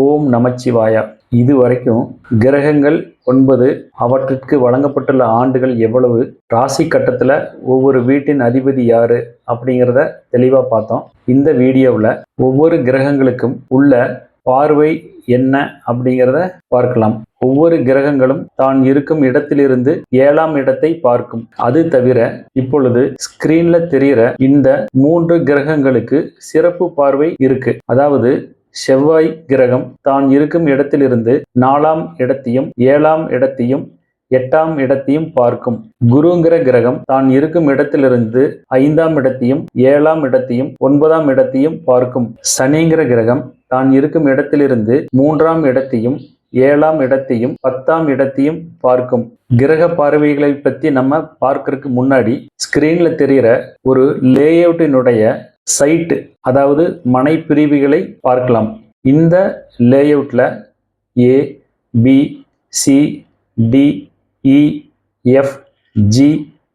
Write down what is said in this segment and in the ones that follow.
ஓம் நமச்சிவாயா. இதுவரைக்கும் கிரகங்கள் ஒன்பது அவற்றிற்கு வழங்கப்பட்டுள்ள ஆண்டுகள் எவ்வளவு ராசி கட்டத்தில் ஒவ்வொரு வீட்டின் அதிபதி யாரு அப்படிங்கிறத தெளிவாக பார்த்தோம். இந்த வீடியோவில் ஒவ்வொரு கிரகங்களுக்கும் உள்ள பார்வை என்ன அப்படிங்கிறத பார்க்கலாம். ஒவ்வொரு கிரகங்களும் தான் இருக்கும் இடத்திலிருந்து ஏழாம் இடத்தை பார்க்கும். அது தவிர இப்பொழுது ஸ்கிரீன்ல தெரிகிற இந்த மூன்று கிரகங்களுக்கு சிறப்பு பார்வை இருக்கு. அதாவது செவ்வாய் கிரகம் தான் இருக்கும் இடத்திலிருந்து நாலாம் இடத்தையும் ஏழாம் இடத்தையும் எட்டாம் இடத்தையும் பார்க்கும். குருங்கிற கிரகம் தான் இருக்கும் இடத்திலிருந்து ஐந்தாம் இடத்தையும் ஏழாம் இடத்தையும் ஒன்பதாம் இடத்தையும் பார்க்கும். சனிங்கிற கிரகம் தான் இருக்கும் இடத்திலிருந்து மூன்றாம் இடத்தையும் ஏழாம் இடத்தையும் பத்தாம் இடத்தையும் பார்க்கும். கிரக பார்வைகளை பத்தி நம்ம பார்க்கறதுக்கு முன்னாடி ஸ்கிரீன்ல தெரிகிற ஒரு லேஅவுட்டினுடைய சைட்டு அதாவது மனை பிரிவுகளை பார்க்கலாம். இந்த லேஅவுட்டில் A B C D E F G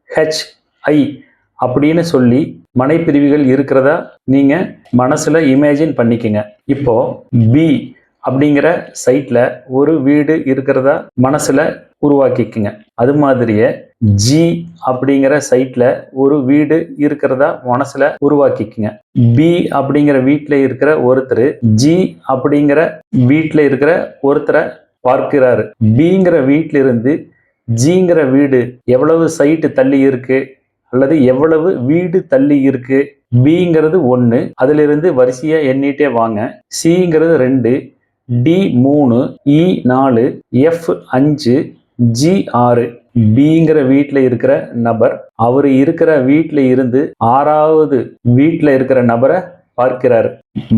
H I அப்படின்னு சொல்லி மனைப்பிரிவுகள் இருக்கிறதா நீங்கள் மனசில் இமேஜின் பண்ணிக்கங்க. இப்போ பி அப்படிங்கிற சைட்டில் ஒரு வீடு இருக்கிறதா மனசில் உருவாக்கிக்குங்க. அது மாதிரியே ஜி அப்படிங்கிற சைட்ல ஒரு வீடு இருக்கிறதா மனசுல உருவாக்கிக்குங்க. பி அப்படிங்கிற வீட்டில் இருக்கிற ஒருத்தர் ஜி அப்படிங்கிற வீட்டில் இருக்கிற ஒருத்தரை பார்க்கிறாரு. பிங்கிற வீட்டில இருந்து ஜிங்கிற வீடு எவ்வளவு சைட்டு தள்ளி இருக்கு அல்லது எவ்வளவு வீடு தள்ளி இருக்கு? பிங்கிறது ஒன்று அதிலிருந்து வரிசையாக எண்ணிட்டே வாங்க. சிங்கிறது ரெண்டு டி மூணு இ நாலு எஃப் அஞ்சு ஜி ஆறு பிங்கிற வீட்டில் இருக்கிற நபர் அவர் இருக்கிற வீட்டில் இருந்து ஆறாவது வீட்டில் இருக்கிற நபரை பார்க்கிறார்.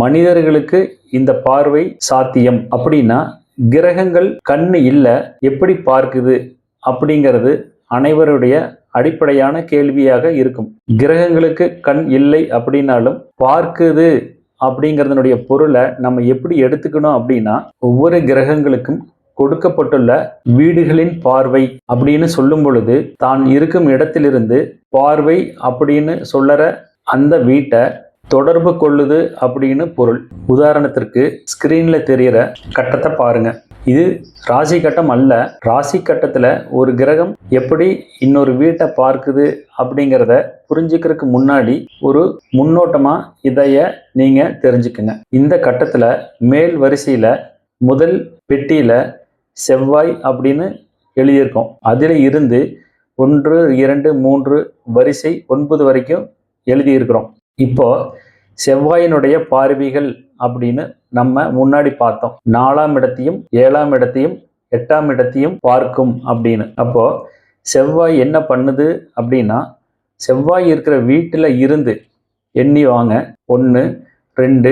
மனிதர்களுக்கு இந்த பார்வை சாத்தியம். அப்படின்னா கிரகங்கள் கண்ணு இல்லை எப்படி பார்க்குது அப்படிங்கிறது அனைவருடைய அடிப்படையான கேள்வியாக இருக்கும். கிரகங்களுக்கு கண் இல்லை அப்படின்னாலும் பார்க்குது அப்படிங்கிறதுனுடைய பொருளை நம்ம எப்படி எடுத்துக்கணும் அப்படின்னா ஒவ்வொரு கிரகங்களுக்கும் கொடுக்கப்பட்டுள்ள வீடுகளின் பார்வை அப்படின்னு சொல்லும் பொழுது தான் இருக்கும் இடத்திலிருந்து பார்வை அப்படின்னு சொல்லற அந்த வீட்டை தொடர்பு கொள்ளுது அப்படின்னு பொருள். உதாரணத்திற்கு ஸ்கிரீன்ல தெரிகிற கட்டத்தை பாருங்க. இது ராசி கட்டம் அல்ல. ராசி கட்டத்தில் ஒரு கிரகம் எப்படி இன்னொரு வீட்டை பார்க்குது அப்படிங்கிறத புரிஞ்சுக்கிறதுக்கு முன்னாடி ஒரு முன்னோட்டமாக இதைய நீங்கள் தெரிஞ்சுக்குங்க. இந்த கட்டத்தில் மேல் வரிசையில் முதல் பெட்டியில் செவ்வாய் அப்படின்னு எழுதியிருக்கோம். அதில் இருந்து ஒன்று இரண்டு மூன்று வரிசை ஒன்பது வரைக்கும் எழுதியிருக்கிறோம். இப்போ செவ்வாயினுடைய பார்வைகள் அப்படின்னு நம்ம முன்னாடி பார்த்தோம். நாலாம் இடத்தையும் ஏழாம் இடத்தையும் எட்டாம் இடத்தையும் பார்க்கும் அப்படின்னு. அப்போ செவ்வாய் என்ன பண்ணுது அப்படின்னா செவ்வாய் இருக்கிற வீட்டில் இருந்து எண்ணி வாங்க. ஒன்று ரெண்டு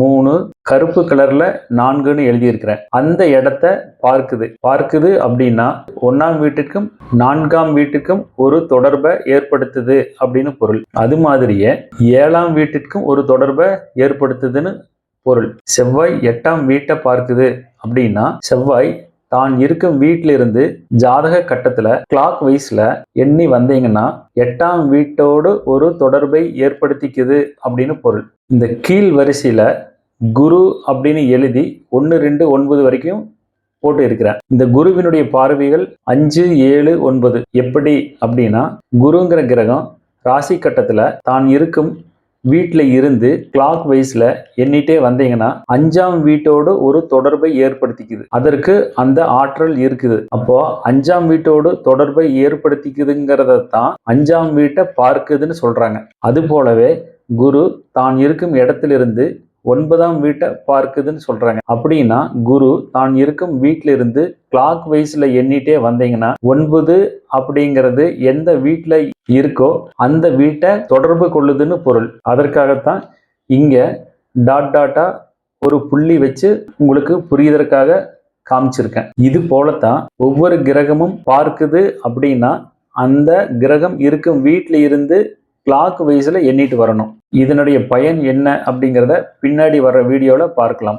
மூணு கருப்பு கலர்ல நான்குன்னு எழுதியிருக்கிறேன். அந்த இடத்த பார்க்குது. பார்க்குது அப்படின்னா ஒன்னாம் வீட்டுக்கும் நான்காம் வீட்டுக்கும் ஒரு தொடர்பை ஏற்படுத்துது அப்படின்னு பொருள். அது மாதிரியே ஏழாம் வீட்டிற்கும் ஒரு தொடர்பை ஏற்படுத்துதுன்னு பொருள். செவ்வாய் எட்டாம் வீட்டை பார்க்குது அப்படின்னா செவ்வாய் தான் இருக்கும் வீட்டிலிருந்து ஜாதக கட்டத்துல கிளாக் வைஸ்ல எண்ணி வந்தீங்கன்னா எட்டாம் வீட்டோடு ஒரு தொடர்பை ஏற்படுத்திக்குது அப்படின்னு பொருள். இந்த கீழ் வரிசையில குரு அப்படின்னு எழுதி ஒன்று ரெண்டு ஒன்பது வரைக்கும் போட்டு இருக்கிறேன். இந்த குருவினுடைய பார்வைகள் அஞ்சு ஏழு ஒன்பது. எப்படி? அப்படின்னா குருங்கிற கிரகம் ராசி கட்டத்தில் தான் இருக்கும் வீட்டில் இருந்து கிளாக் வைஸில் எண்ணிட்டே வந்தீங்கன்னா அஞ்சாம் வீட்டோடு ஒரு தொடர்பை ஏற்படுத்திக்குது. அதற்கு அந்த ஆற்றல் இருக்குது. அப்போ அஞ்சாம் வீட்டோடு தொடர்பை ஏற்படுத்திக்குதுங்கிறத தான் அஞ்சாம் வீட்டை பார்க்குதுன்னு சொல்கிறாங்க அது போலவே குரு தான் இருக்கும் இடத்திலிருந்து ஒன்பதாம் வீட்டை பார்க்குதுன்னு சொல்றாங்க. அப்படின்னா குரு தான் இருக்கும் வீட்டில இருந்து கிளாக் வைஸ்ல எண்ணிட்டே வந்தீங்கன்னா ஒன்பது அப்படிங்கிறது எந்த வீட்டில் இருக்கோ அந்த வீட்டை தொடர்பு கொள்ளுதுன்னு பொருள். அதற்காகத்தான் இங்கே டாட் டாட்டா ஒரு புள்ளி வச்சு உங்களுக்கு புரியுதற்காக காமிச்சிருக்கேன். இது போலத்தான் ஒவ்வொரு கிரகமும் பார்க்குது அப்படின்னா அந்த கிரகம் இருக்கும் வீட்டில் இருந்து கிளாக் வைஸில் எண்ணிட்டு வரணும். இதனுடைய பயன் என்ன அப்படிங்கிறத பின்னாடி வர்ற வீடியோவில் பார்க்கலாம்.